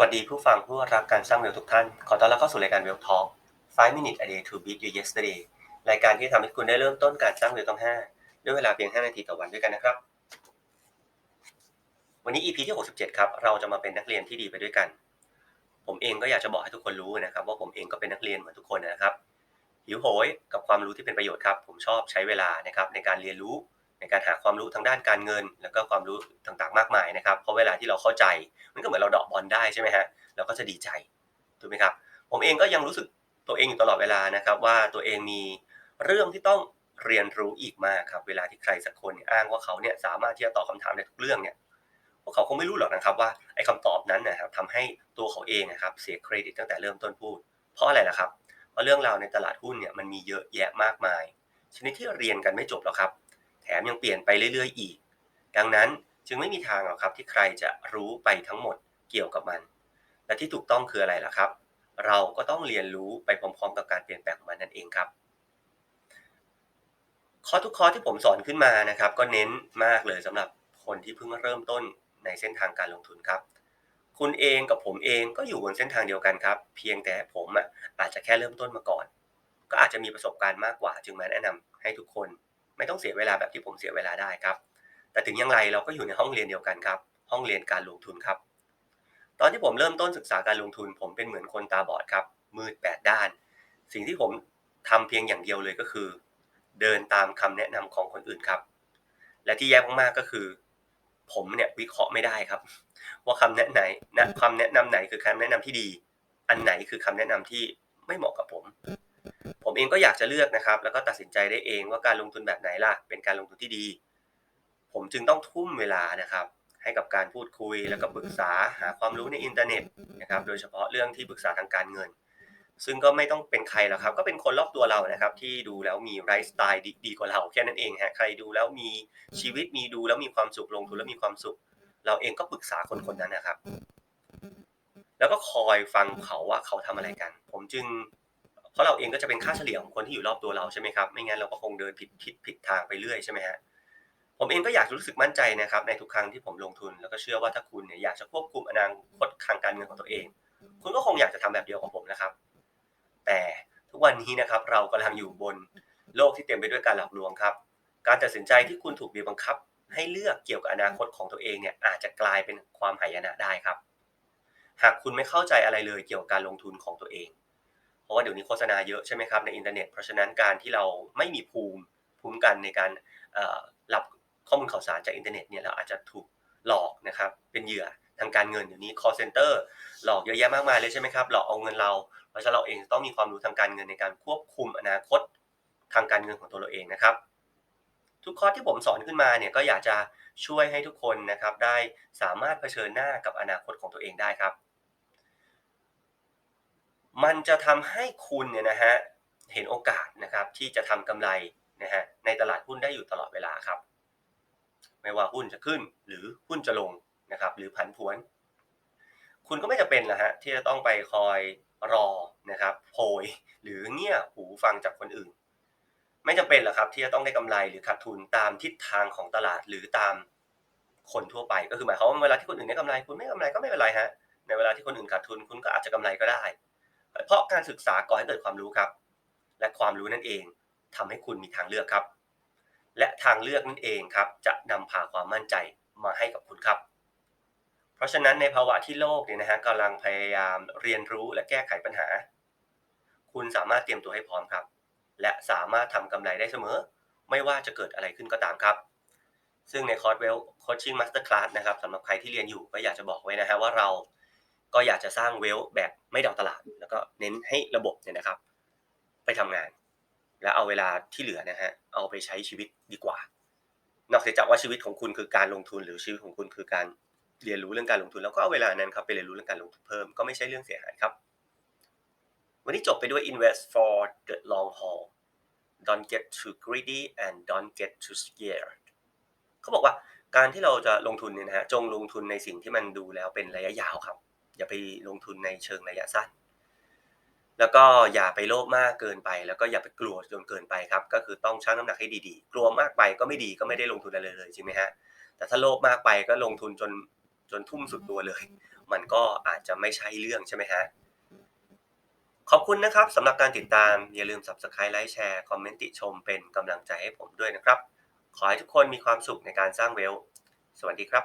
วัสดีผู้ฟังผู้รักการสร้างเวลทุกท่าน ขอต้อนรับเข้าสู่รายการ Well Talk 5 minutes a day to beat you yesterday รายการที่ทำให้คุณได้เริ่มต้นการสร้างเวลต้อง5ด้วยเวลาเพียง 5 นาทีต่อวันด้วยกันนะครับ วันนี้ EP ที่ 67 ครับ เราจะมาเป็นนักเรียนที่ดีไปด้วยกัน ผมเองก็อยากจะบอกให้ทุกคนรู้นะครับ ว่าผมเองก็เป็นนักเรียนเหมือนทุกคนนะครับหิวโหยกับความรู้ที่เป็นประโยชน์ครับ ผมชอบใช้เวลานะครับในการเรียนรู้ ในการหาความรู้ทางด้านการเงิน แล้วก็ความรู้ต่างๆ มากมายนะครับ เพราะเวลาที่เราเข้าใจ มันก็เหมือนเราเดาะบอลได้ใช่ไหมฮะเราก็จะดีใจถูกไหมครับ ผมเองก็ยังรู้สึกตัวเองอยู่ตลอดเวลานะครับ ว่าตัวเองมีเรื่องที่ต้องเรียนรู้อีกมากครับ เวลาที่ใครสักคนอ้างว่าเขาเนี่ยสามารถที่จะตอบคาถามในทุกเรื่องเนี่ยพวกเขาคงไม่รู้หรอกนะครับว่าไอ้คำตอบนั้นนะครับทำให้ตัวเขาเองนะครับเสียเครดิตตั้งแต่เริ่มต้นพูด เพราะอะไรล่ะครับ เพราะเรื่องราวในตลาดหุ้นเนี่ยมันมีเยอะแยะมากมายชนิดที่เรียนกันไม่จบหรอกครับ มยังเปลี่ยนไปเรื่อยๆ อีก ดังนั้นจึงไม่มีทางหรอกครับที่ใครจะรู้ไปทั้งหมดเกี่ยวกับมัน และที่ถูกต้องคืออะไรล่ะครับ เราก็ต้องเรียนรู้ไปพร้อมๆ กับการเปลี่ยนแปลงของมันนั่นเองครับข้อทุกข้อที่ผมสอนขึ้นมานะครับ ก็เน้นมากเลยสำหรับคนที่เพิ่งเริ่มต้นในเส้นทางการลงทุนครับ คุณเองกับผมเองก็อยู่บนเส้นทางเดียวกันครับ เพียงแต่ผมอะอาจจะแค่เริ่มต้นมาก่อน ก็อาจจะมีประสบการณ์มากกว่า จึงมาแนะนำให้ทุกคน ไม่ต้องเสียเวลาแบบที่ผมเสียเวลาได้ครับ แต่ถึงอย่างไรเราก็อยู่ในห้องเรียนเดียวกันครับ ห้องเรียนการลงทุนครับ ตอนที่ผมเริ่มต้นศึกษาการลงทุน ผมเป็นเหมือนคนตาบอดครับ มืดแปดด้าน สิ่งที่ผมทำเพียงอย่างเดียวเลยก็คือ เดินตามคำแนะนำของคนอื่นครับ และที่แย่มากๆก็คือ ผมเนี่ยวิเคราะห์ไม่ได้ครับ ว่าคำแนะไหนนะคำแนะนำไหนคือคำแนะนำที่ดี อันไหนคือคำแนะนำที่ไม่เหมาะกับผม ผมเองก็อยากจะเลือกนะครับ แล้วก็ตัดสินใจได้เองว่าการลงทุนแบบไหนล่ะ เป็นการลงทุนที่ดี ผมจึงต้องทุ่มเวลานะครับ ให้กับการพูดคุยแล้วก็ปรึกษาหาความรู้ในอินเทอร์เน็ตนะครับ โดยเฉพาะเรื่องที่ปรึกษาทางการเงิน ซึ่งก็ไม่ต้องเป็นใครหรอกครับ ก็เป็นคนรอบตัวเรานะครับ ที่ดูแล้วมีไลฟ์สไตล์ดีกว่าเราแค่นั้นเองฮะใครดูแล้วมีชีวิตมีดูแล้วมีความสุขลงทุนแล้วมีความสุข เราเองก็ปรึกษาคนคนนั้นนะครับ แล้วก็คอยฟังเขาว่าเขาทำอะไรกัน ผมจึง ราะเราเองก็จะเป็นค่าเฉลี่ยของคนที่อยู่รอบตัวเราใช่ไหมครับ ไม่งั้นเราก็คงเดินผิดผิดผิดทางไปเรื่อยใช่ไหมฮะผมเองก็อยากรู้สึกมั่นใจนะครับในทุกครั้งที่ผมลงทุน แล้วก็เชื่อว่าถ้าคุณเนี่ยอยากจะควบคุมอนาคตทางการเงินของตัวเอง คุณก็คงอยากจะทำแบบเดียวของผมนะครับ แต่ทุกวันนี้นะครับเรากำลังอยู่บนโลกที่เต็มไปด้วยการหลอกลวงครับ การตัดสินใจที่คุณถูกบีบบังคับ ให้เลือกเกี่ยวกับอนาคตของตัวเองเนี่ยอาจจะกลายเป็นความหายนะได้ครับ หากคุณไม่เข้าใจอะไรเลยเกี่ยวกับการลงทุนของตัวเอง เพราะว่าเดี๋ยวนี้โฆษณาเยอะใช่ไหมครับในอินเทอร์เน็ต เพราะฉะนั้นการที่เราไม่มีภูมิภูมิกันในการรับข้อมูลข่าวสารจากอินเทอร์เน็ตเนี่ยเราอาจจะถูกหลอกนะครับเป็นเหยื่อทางการเงินเดี๋ยวนี้ call center หลอกเยอะแยะมากมายเลยใช่ไหมครับหลอกเอาเงินเรา เพราะฉะนั้นเราเองต้องมีความรู้ทางการเงินในการควบคุมอนาคตทางการเงินของตัวเราเองนะครับ ทุกข้อที่ผมสอนขึ้นมาเนี่ยก็อยากจะช่วยให้ทุกคนนะครับได้สามารถเผชิญหน้ากับอนาคตของตัวเองได้ครับ มันจะทำให้คุณเนี่ยนะฮะเห็นโอกาสนะครับที่จะทำกำไรนะฮะในตลาดหุ้นได้อยู่ตลอดเวลาครับ ไม่ว่าหุ้นจะขึ้นหรือหุ้นจะลงนะครับ หรือผันผวน คุณก็ไม่จำเป็นละฮะที่จะต้องไปคอยรอนะครับโพยหรือเงี่ยหูฟังจากคนอื่น ไม่จำเป็นหรอกครับ ที่จะต้องได้กำไรหรือขาดทุนตามทิศทางของตลาดหรือตามคนทั่วไปก็คือหมายความว่าเวลาที่คนอื่นได้กำไรคุณไม่กำไรก็ไม่เป็นไรฮะในเวลาที่คนอื่นขาดทุนคุณก็อาจจะกำไรก็ได้ เพราะการศึกษาก่อให้เกิดความรู้ครับ และความรู้นั่นเองทำให้คุณมีทางเลือกครับ และทางเลือกนั่นเองครับ จะนำพาความมั่นใจมาให้กับคุณครับ เพราะฉะนั้นในภาวะที่โลกเนี่ยนะฮะกำลังพยายามเรียนรู้และแก้ไขปัญหา คุณสามารถเตรียมตัวให้พร้อมครับ และสามารถทำกำไรได้เสมอ ไม่ว่าจะเกิดอะไรขึ้นก็ตามครับ ซึ่งในคอร์สเวลโคชชิ่งมาสเตอร์คลาสนะครับสำหรับใครที่เรียนอยู่ก็อยากจะบอกไว้นะฮะว่าเรา ก็อยากจะสร้างเวลแบบไม่เดาตลาด แล้วก็เน้นให้ระบบเนี่ยนะครับ ไปทำงาน แล้วเอาเวลาที่เหลือนะฮะเอาไปใช้ชีวิตดีกว่า นอกจากว่าชีวิตของคุณคือการลงทุนหรือชีวิตของคุณคือการเรียนรู้เรื่องการลงทุนแล้วก็เอาเวลานั้นครับไปเรียนรู้เรื่องการลงทุนเพิ่มก็ไม่ใช่เรื่องเสียหายครับ วันนี้จบไปด้วย invest for the long haul don't get too greedy and don't get too scared เขาบอกว่าการที่เราจะลงทุนเนี่ยนะฮะจงลงทุนในสิ่งที่มันดูแล้วเป็นระยะยาวครับ อย่าไปลงทุนในเชิงระยะสั้น แล้วก็อย่าไปโลภมากเกินไป แล้วก็อย่าไปกลัวจนเกินไปครับ ก็คือต้องชั่งน้ำหนักให้ดีๆ กลัวมากไปก็ไม่ดีก็ไม่ได้ลงทุนอะไรเลยจริงไหมฮะ แต่ถ้าโลภมากไปก็ลงทุนจนจนทุ่มสุดตัวเลย มันก็อาจจะไม่ใช่เรื่องใช่ไหมฮะ ขอบคุณนะครับสำหรับการติดตาม อย่าลืม Subscribe ไลค์แชร์คอมเมนต์ติชมเป็นกำลังใจให้ผมด้วยนะครับ ขอให้ทุกคนมีความสุขในการสร้างเวล สวัสดีครับ